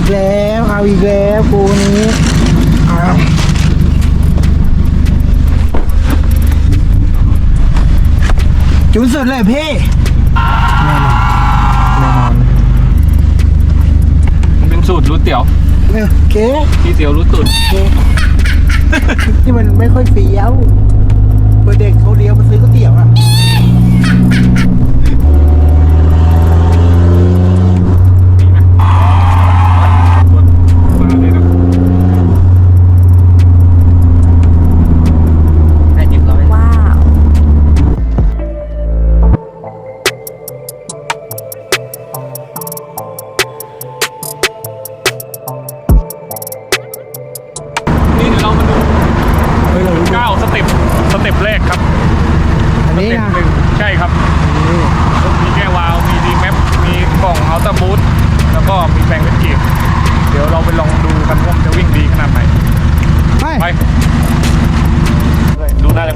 อีกแล้วกูนี้อ้าวจุนสุดเลยพี่แน่นอนแน่นอนมันเป็นสูตรรู้เตี๋ยวเออโอเคที่เตี๋ยวรู้ตุดนี่มันไม่ค่อยเฟี้ยวเมื่อเด็กเขาเลี้ยวมาซื้อก๋วยเตี๋ยวอะ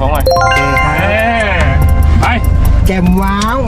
ของหน่อยโอเคครับเอ้ไปแจ่มว้าว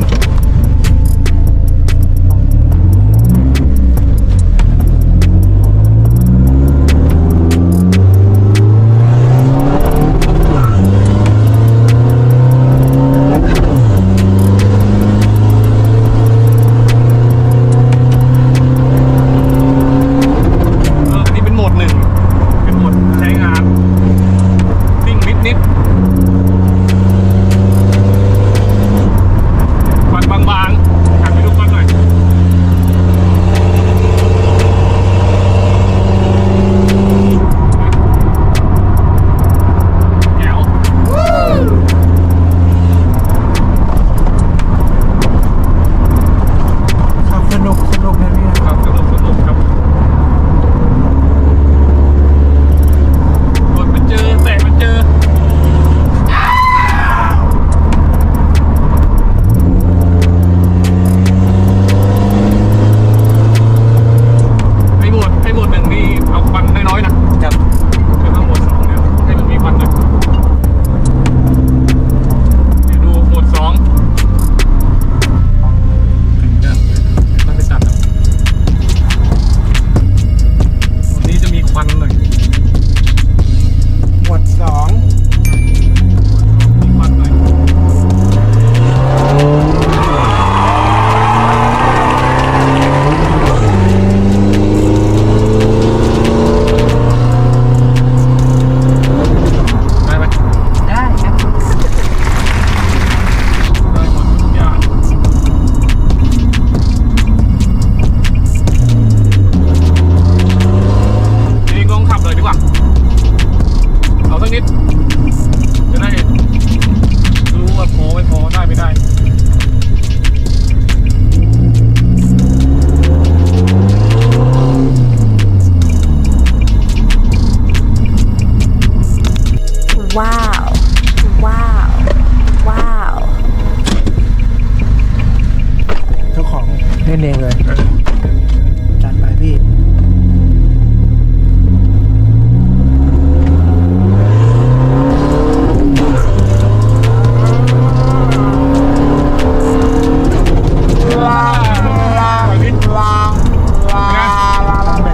เองเลยจัดไปพี่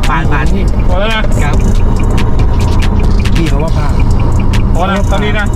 ผ่านผ่านพี่พอแล้วนะครับพี่เขาว่าผ่านพอแล้วตอนนี้นะ